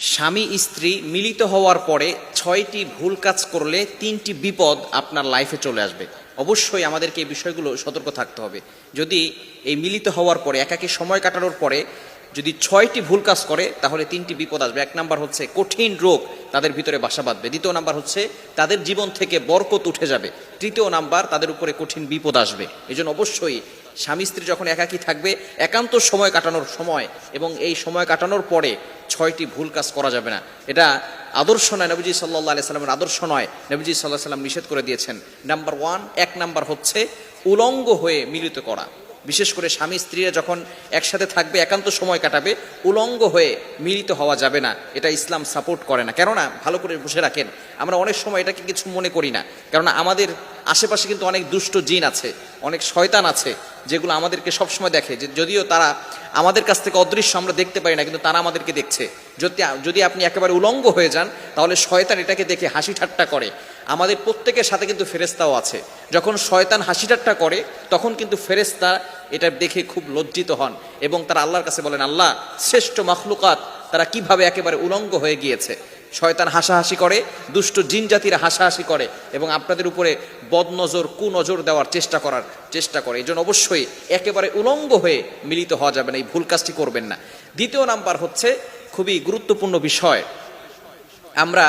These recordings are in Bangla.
স্বামী স্ত্রী মিলিত হওয়ার পরে ছয়টি ভুল কাজ করলে তিনটি বিপদ আপনার লাইফে চলে আসবে। অবশ্যই আমাদেরকে এই বিষয়গুলো সতর্ক থাকতে হবে। যদি এই মিলিত হওয়ার পরে, একাকি সময় কাটানোর পরে যদি ছয়টি ভুল কাজ করে, তাহলে তিনটি বিপদ আসবে। এক নাম্বার হচ্ছে কঠিন রোগ তাদের ভিতরে বাসা বাঁধবে। দ্বিতীয় নাম্বার হচ্ছে তাদের জীবন থেকে বরকত উঠে যাবে। তৃতীয় নাম্বার, তাদের উপরে কঠিন বিপদ আসবে। এই অবশ্যই স্বামী স্ত্রী যখন একাকী থাকবে, একান্ত সময় কাটানোর সময় এবং এই সময় কাটানোর পরে ছয়টি ভুল কাজ করা যাবে না। এটা আদর্শ নয়, নবীজি সাল্লাহ আলি সাল্লামের আদর্শ নয়। নবীজি সাল্লাহ সাল্লাম নিষেধ করে দিয়েছেন। নাম্বার ওয়ান, এক নাম্বার হচ্ছে উলঙ্গ হয়ে মিলিত করা। বিশেষ করে স্বামী স্ত্রীরা যখন একসাথে থাকবে, একান্ত সময় কাটাবে, উলঙ্গ হয়ে মিলিত হওয়া যাবে না। এটা ইসলাম সাপোর্ট করে না। কেননা, ভালো করে বসে রাখেন, আমরা অনেক সময় এটাকে কিছু মনে করি না। কেননা, আমাদের আশেপাশে কিন্তু অনেক দুষ্ট জিন আছে, অনেক শয়তান আছে, যেগুলো আমাদেরকে সবসময় দেখে, যে যদিও তারা আমাদের কাছ থেকে অদৃশ্য আমরা দেখতে পারি না, কিন্তু তারা আমাদেরকে দেখছে। যদি যদি আপনি একেবারে উলঙ্গ হয়ে যান, তাহলে শয়তান এটাকে দেখে হাসি ঠাট্টা করে। আমাদের প্রত্যেকের সাথে কিন্তু ফেরেস্তাও আছে। যখন শয়তান হাসি ঠাট্টা করে, তখন কিন্তু ফেরেস্তা এটা দেখে খুব লজ্জিত হন এবং তারা আল্লাহর কাছে বলেন, আল্লাহ, শ্রেষ্ঠ মখলুকাত, তারা কীভাবে একেবারে উলঙ্গ হয়ে গিয়েছে? শয়তান হাসাহাসি করে, দুষ্ট জিন জাতিরা হাসাহাসি করে এবং আপনাদের উপরে বদনজর, কুনজর দেওয়ার চেষ্টা করার চেষ্টা করে। এই জন্য অবশ্যই একেবারে উলঙ্গ হয়ে মিলিত হওয়া যাবে না, এই ভুল কাজটি করবেন না। দ্বিতীয় নাম্বার হচ্ছে, খুবই গুরুত্বপূর্ণ বিষয়, আমরা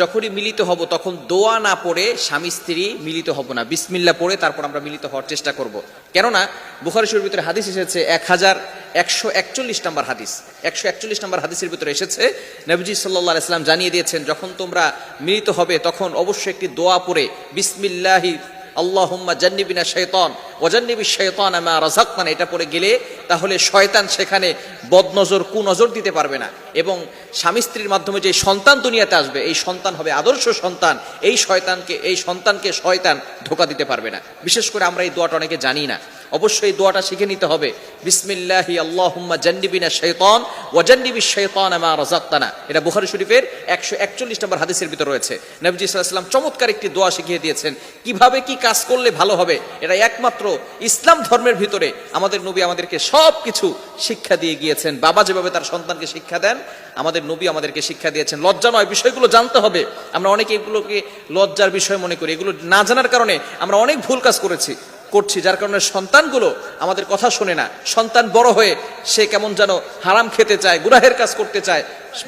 যখনই মিলিত হব, তখন দোয়া না পড়ে স্বামী স্ত্রী মিলিত হব না। বিসমিল্লা পড়ে তারপর আমরা মিলিত হওয়ার চেষ্টা করব। কেননা, বুখারি ভিতরে হাদিস এসেছে এক হাজার একশো একচল্লিশ নম্বর হাদিস। একশো একচল্লিশ নম্বর হাদিসের ভিতরে এসেছে, নবজি সাল্লাহ ইসলাম জানিয়ে দিয়েছেন, যখন তোমরা মিলিত হবে, তখন অবশ্যই একটি দোয়া পড়ে, বিসমিল্লাহি আল্লাহুম্মা জান্নিবিনা শৈতান ওজান্নিবি শৈতান আমা রাজাক্তান এটা পড়ে গেলে তাহলে শয়তান সেখানে বদনজর, কুনজর দিতে পারবে না। এবং স্বামী স্ত্রীর মাধ্যমে যে সন্তান দুনিয়াতে আসবে, এই সন্তান হবে আদর্শ সন্তান। এই শয়তানকে, এই সন্তানকে শয়তান ধোকা দিতে পারবে না। বিশেষ করে আমরা এই দোয়াটা অনেকে জানি না। অবশ্যই এই দোয়াটা শিখে নিতে হবে। বিসমিল্লাহি আল্লাহুম্মা জান্নিবিনা শৈতান ওয়াজান্নিবি শৈতান আমা রাজাক্তানা এটা বুখারী শরীফের একশো একচল্লিশ নম্বর হাদিসের ভিতর রয়েছে। নবজি সাল্লাম চমৎকার একটি দোয়া শিখিয়ে দিয়েছেন। কীভাবে কি কাজ করলে ভালো হবে? এটা একমাত্র ইসলাম ধর্মের ভিতরে আমাদের নবী আমাদেরকে সব কিছু শিক্ষা দিয়ে গিয়েছেন। বাবা যেভাবে তার সন্তানকে শিক্ষা দেন, আমাদের নবী আমাদেরকে শিক্ষা দিয়েছেন। লজ্জা নয়, বিষয়গুলো জানতে হবে। আমরা অনেকে এগুলোকে লজ্জার বিষয় মনে করি। এগুলো না জানার কারণে আমরা অনেক ভুল কাজ করেছি। করছি, যার কারণে সন্তানগুলো আমাদের কথা শোনে না। সন্তান বড় হয়ে সে কেমন যেন হারাম খেতে চায়, গুনাহের কাজ করতে চায়,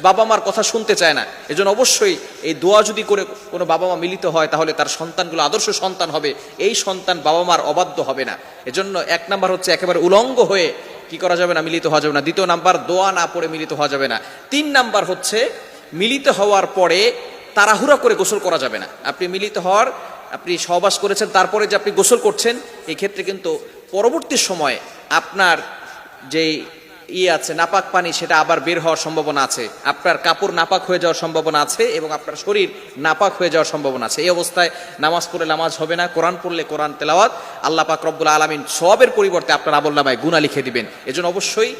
বাবা মার কথা শুনতে চায় না। এজন্য অবশ্যই এই দোয়া যদি করে কোনো বাবা মা মিলিত হয়, তাহলে তার সন্তানগুলো আদর্শ সন্তান হবে। এই সন্তান বাবা মার অবাধ্য হবে না। এজন্য এক নাম্বার হচ্ছে একেবারে উলঙ্গ হয়ে কি করা যাবে না, মিলিত হওয়া যাবে না। দ্বিতীয় নাম্বার, দোয়া না পড়ে মিলিত হওয়া যাবে না। তিন নাম্বার হচ্ছে, মিলিত হওয়ার পরে তাড়াহুড়া করে গোসল করা যাবে না। আপনি মিলিত হওয়ার আপনি সহবাস করেছেন, তারপরে যে আপনি গোসল করছেন, এই ক্ষেত্রে কিন্তু পরবর্তী সময়ে আপনার যেই ইয়ে আছে, নাপাক পানি, সেটা আবার বের হওয়ার সম্ভাবনা আছে। আপনার কাপড় নাপাক হয়ে যাওয়ার সম্ভাবনা আছে এবং আপনার শরীর নাপাক হয়ে যাওয়ার সম্ভাবনা আছে। এই অবস্থায় নামাজ পড়লে নামাজ হবে না, কোরআন পড়লে কোরআন তেলাওয়াত। আল্লাহ পাক রব্বুল আলমিন সবের পরিবর্তে আপনার আমল নামায় গুণা লিখে দিবেন। এজন্য অবশ্যই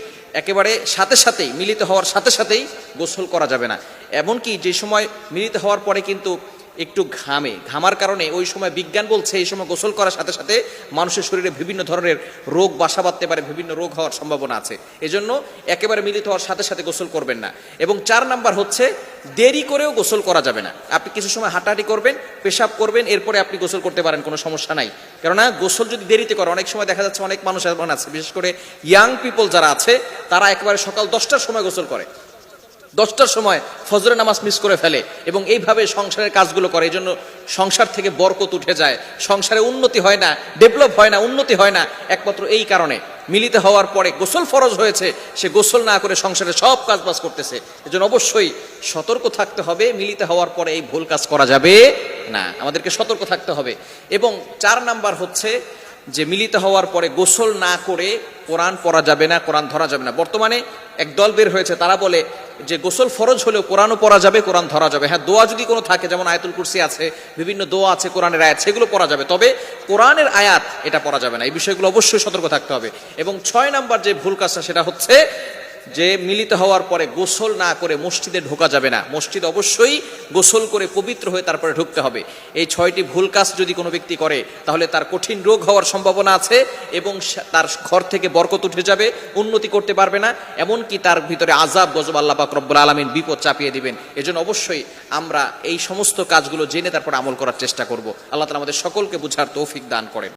একেবারে সাথে সাথেই, মিলিত হওয়ার সাথে সাথেই গোসল করা যাবে না। এমনকি যে সময় মিলিত হওয়ার পরে কিন্তু একটু ঘামে। ঘামার কারণে ওই সময় বিজ্ঞান বলছে এই সময় গোসল করার সাথে সাথে মানুষের শরীরে বিভিন্ন ধরনের রোগ, বাসা বাঁধতে পারে, বিভিন্ন রোগ হওয়ার সম্ভাবনা আছে। এজন্য একেবারে মিলিত হওয়ার সাথে সাথে গোসল করবেন না। এবং চার নাম্বার হচ্ছে, দেরি করেও গোসল করা যাবে না। আপনি কিছু সময় হাঁটাহাঁটি করবেন, পেশাব করবেন, এরপরে আপনি গোসল করতে পারেন, কোনো সমস্যা নাই। কেননা গোসল যদি দেরিতে করে অনেক সময় দেখা যাচ্ছে অনেক মানুষ এমন আছে, বিশেষ করে ইয়াং পিপল যারা আছে, তারা একেবারে সকাল দশটার সময় গোসল করে। দশটার সময় ফজরের নামাজ মিস করে ফেলে এবং এইভাবে সংসারের কাজগুলো করে এই জন্য সংসার থেকে বরকত উঠে যায়। সংসারে উন্নতি হয় না ডেভেলপ হয় না, উন্নতি হয় না। একমাত্র এই কারণে মিলিত হওয়ার পরে গোসল ফরজ হয়েছে, সে গোসল না করে সংসারে সব কাজ বাজ করতেছে। এজন্য অবশ্যই সতর্ক থাকতে হবে, মিলিত হওয়ার পরে এই ভুল কাজ করা যাবে না। আমাদেরকে সতর্ক থাকতে হবে। এবং চার নাম্বার হচ্ছে যে মিলিত হওয়ার পরে গোসল না করে কোরআন পড়া যাবে না, কোরআন ধরা যাবে না। বর্তমানে এক দল বের হয়েছে, তারা বলে যে গোসল ফরজ হলেও কোরআনও পড়া যাবে, কোরআন ধরা যাবে। হ্যাঁ দোয়া যদি কোনো থাকে, যেমন আয়াতুল কুরসি আছে, বিভিন্ন দোয়া আছে, কোরআনের আয়াত, সেগুলো পড়া যাবে। তবে কোরআনের আয়াত এটা পড়া যাবে না। এই বিষয়গুলো অবশ্যই সতর্ক থাকতে হবে। এবং ছয় নাম্বার যে ভুল কাজটা, সেটা হচ্ছে যে মিলিত হওয়ার পরে গোসল না করে মসজিদে ঢোকা যাবে না। মসজিদ অবশ্যই গোসল করে পবিত্র হয়ে তারপরে ঢুকতে হবে। এই ছয়টি ভুল কাজ যদি কোনো ব্যক্তি করে, তাহলে তার কঠিন রোগ হওয়ার সম্ভাবনা আছে এবং তার ঘর থেকে বরকত উঠে যাবে, উন্নতি করতে পারবে না, এমনকি তার ভিতরে আজাব গজব আল্লাহ পাক রব্বুল আলমিন বিপদ চাপিয়ে দিবেন। এজন্য অবশ্যই আমরা এই সমস্ত কাজগুলো জেনে তারপর আমল করার চেষ্টা করব। আল্লাহ তালা আমাদের সকলকে বুঝার তৌফিক দান করেন।